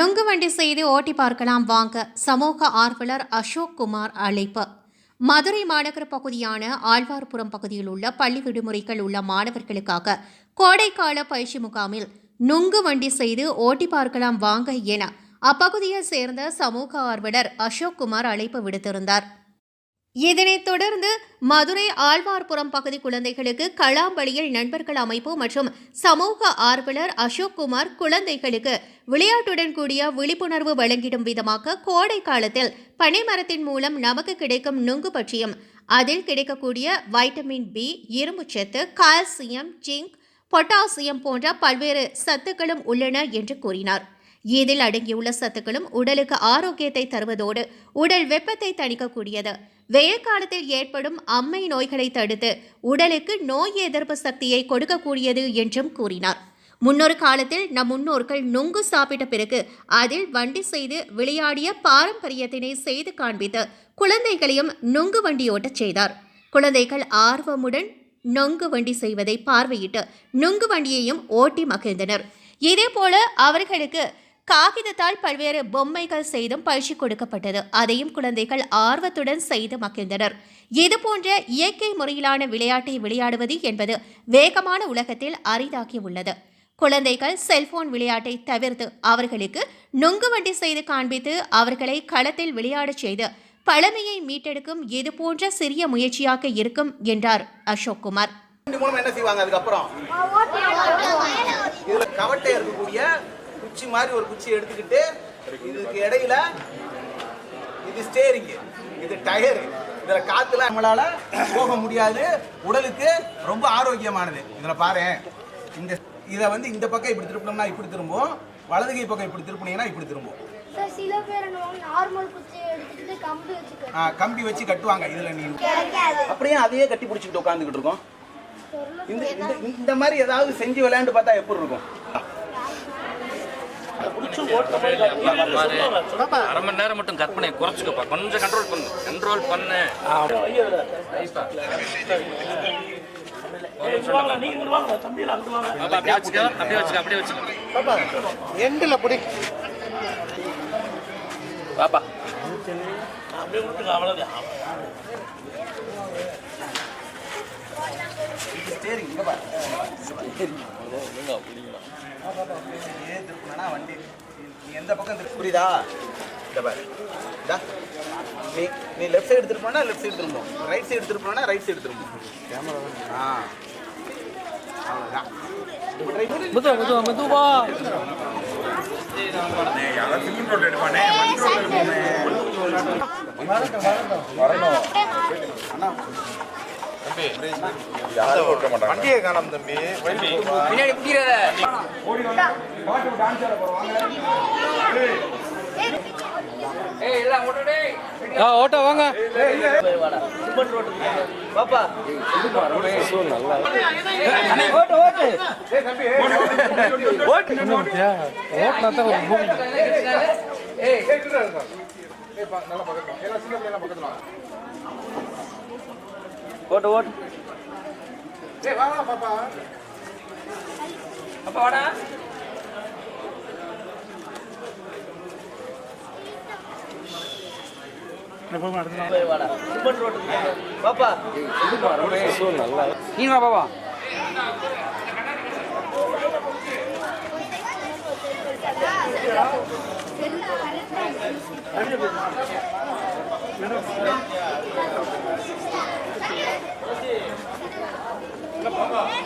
நுங்கு வண்டி செய்து ஓட்டி பார்க்கலாம் வாங்க. சமூக ஆர்வலர் அசோக் குமார் அழைப்பு. மதுரை மாநகர பகுதியான ஆழ்வார்புரம் பகுதியில் உள்ள பள்ளி விடுமுறைகள் உள்ள மாணவர்களுக்காக கோடைக்கால பயிற்சி முகாமில் நுங்கு வண்டி செய்து ஓட்டி பார்க்கலாம் வாங்க என அப்பகுதியை சேர்ந்த சமூக ஆர்வலர் அசோக் குமார் அழைப்பு விடுத்திருந்தார். இதனைத் தொடர்ந்து மதுரை ஆழ்வார்புரம் பகுதி குழந்தைகளுக்கு களாம்பலியில் நண்பர்கள் அமைப்பு மற்றும் சமூக ஆர்வலர் அசோக்குமார் குழந்தைகளுக்கு விளையாட்டுடன் கூடிய விழிப்புணர்வு வழங்கிடும் விதமாக கோடை காலத்தில் பனைமரத்தின் மூலம் நமக்கு கிடைக்கும் நுங்கு பற்றியும் அதில் கிடைக்கக்கூடிய வைட்டமின் பி இரும்புச்சத்து கால்சியம் ஜிங்க் பொட்டாசியம் போன்ற பல்வேறு சத்துக்களும் உள்ளன என்று கூறினார். இதில் அடங்கியுள்ள சத்துக்களும் உடலுக்கு ஆரோக்கியத்தை தருவதோடு உடல் வெப்பத்தை தணிக்கக்கூடியது. வெயில் காலத்தில் ஏற்படும் அம்மை நோய்களை தடுத்து உடலுக்கு நோய் எதிர்ப்பு சக்தியை கொடுக்கக்கூடியது என்றும் கூறினார். முன்னொரு காலத்தில் நம் முன்னோர்கள் நுங்கு சாப்பிட்ட பிறகு அதில் வண்டி செய்து விளையாடிய பாரம்பரியத்தினை செய்து காண்பித்து குழந்தைகளையும் நுங்கு வண்டியோட்டச் செய்தார். குழந்தைகள் ஆர்வமுடன் நொங்கு வண்டி செய்வதை பார்வையிட்டு நுங்கு வண்டியையும் ஓட்டி மகிழ்ந்தனர். இதேபோல அவர்களுக்கு காகிதத்தால் பல்வேறு பொம்மைகள் செய்தும் பயிற்சி கொடுக்கப்பட்டது. அதையும் குழந்தைகள் ஆர்வத்துடன் செய்து மகிழ்ந்தனர். இது போன்ற இயற்கை முறையிலான விளையாட்டை விளையாடுவது என்பது வேகமான உலகத்தில் அரிதாகி உள்ளது குழந்தைகள் செல்போன் விளையாட்டை தவிர்த்து அவர்களுக்கு நுங்கு வண்டி செய்து காண்பித்து அவர்களை களத்தில் விளையாடச் செய்து பழமையை மீட்டெடுக்கும் இது போன்ற சிறிய முயற்சியாக இருக்கும் என்றார் அசோக் குமார். என்ன செய்வாங்க அதுக்கப்புறம்? இதுல கவட்டை இருக்கக்கூடிய குச்சி மாதிரி ஒரு குச்சி எடுத்துக்கிட்டு இதுக்கு இடையில இது ஸ்டேரிங் இது டயர் இதுல காத்துல நம்மளால போக முடியாது. உடலுக்கு ரொம்ப ஆரோக்கியமானது. இதுல பாரு. இந்த இதை வந்து இந்த பக்கம் இப்படி திருப்பினோம்னா இப்படி திரும்பும். வலது கை பக்கம் இப்படி திருப்பினீங்கன்னா இப்படி திரும்பும். சார் சில பேர் நார்மல் குச்சி எடுத்துக்கிட்டு கம்பி வச்சுக்க ஆ, கம்பி வச்சு கட்டுவாங்க. இதுல நீ அப்படியே அதையே கட்டி பிடிச்சிக்கிட்டு உட்காந்துக்கிட்டு இருக்கோம். இந்த இந்த இந்த மாதிரி ஏதாவது செஞ்சு விளையாண்டு பார்த்தா எப்படி இருக்கும்? அரை மணி நேரம் மட்டும் கற்பனை குறைச்சிக்கப்பா. கொஞ்சம் கண்ட்ரோல் பண்ணு. கண்ட்ரோல் பண்ணு. அப்படியே வச்சுக்கோ அப்படியே வச்சுக்கோ அப்படியே வச்சுக்கோ. எண்டில் பிடி. பாப்பா. ஏ திருப்பினா வண்டி நீ எந்த பக்கம் புரியுதா? இந்த பாரு. நீ நீ லெஃப்ட் சைடு திருப்பினா லெஃப்ட் சைடு திரும்பும். ரைட் சைடு திருப்பினா ரைட் சைடு திரும்பும். கேமரா ஆ மெதுவா மெதுவா மெதுவா. வண்டியை காணோம் தம்பி. பின்னாடி பிடிக்கிறத ஏய் எல்லாம் ஓட்டுடே ஓட்ட வாங்க. பாப்பா. ஓட்டினா தான் ஒரு பூமி ஏய். ஓட்டு ஓட்டு அப்பா வாடா. பாப்பா. நீங்க வா பாபா 잠깐만.